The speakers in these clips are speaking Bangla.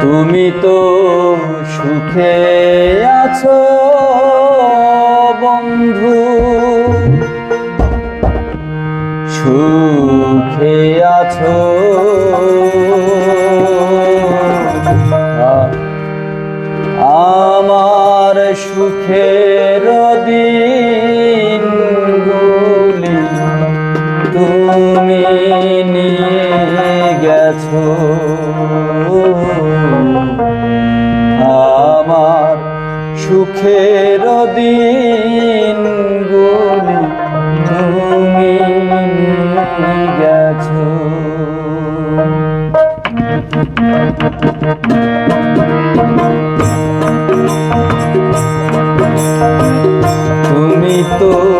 তুমি তো সুখে আছো বন্ধু। সুখে আছো। আমার সুখের দিন গুলি তুমি নিয়ে গেছো। সুখের দিন গুলি তুমি গেছো। তুমি তো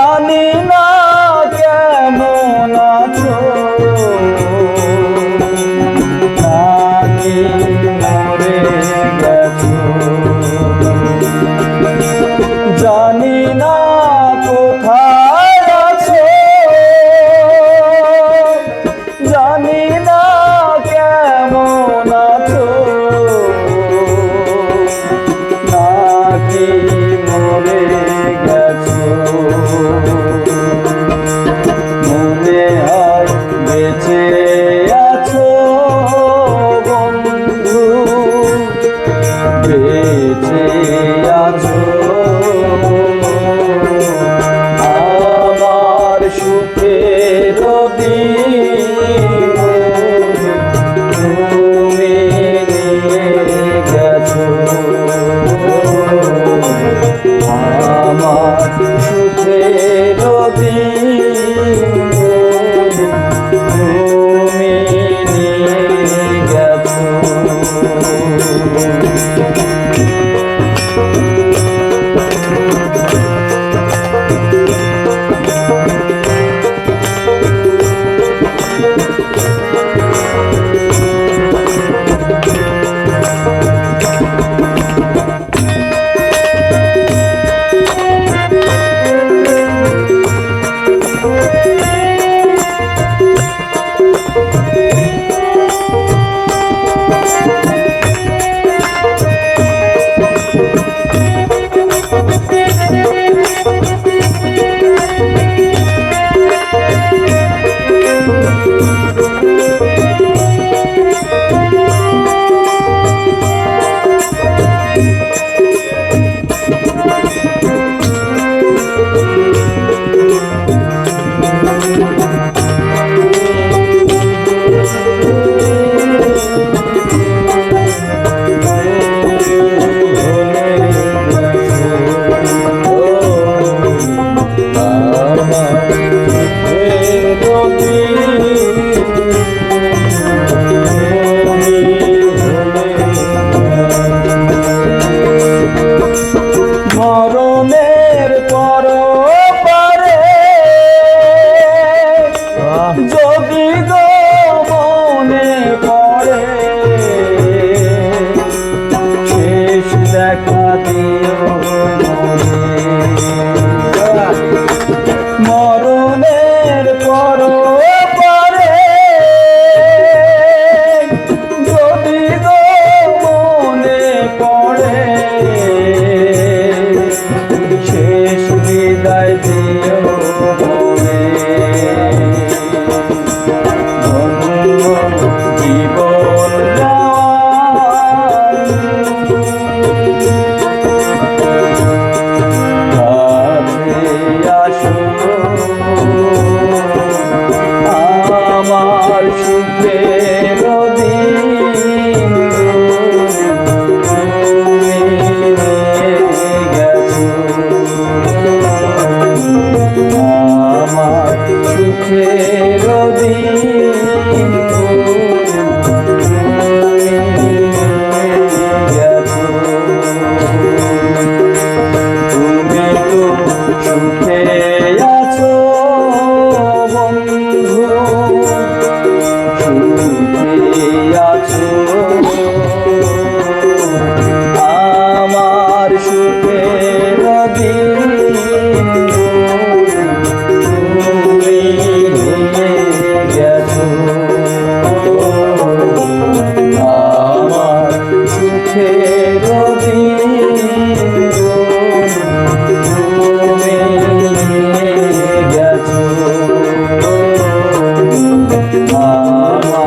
জানি না বেঁচে আছো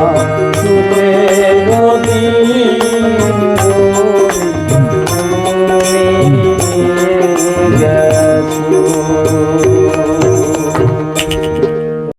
Oh,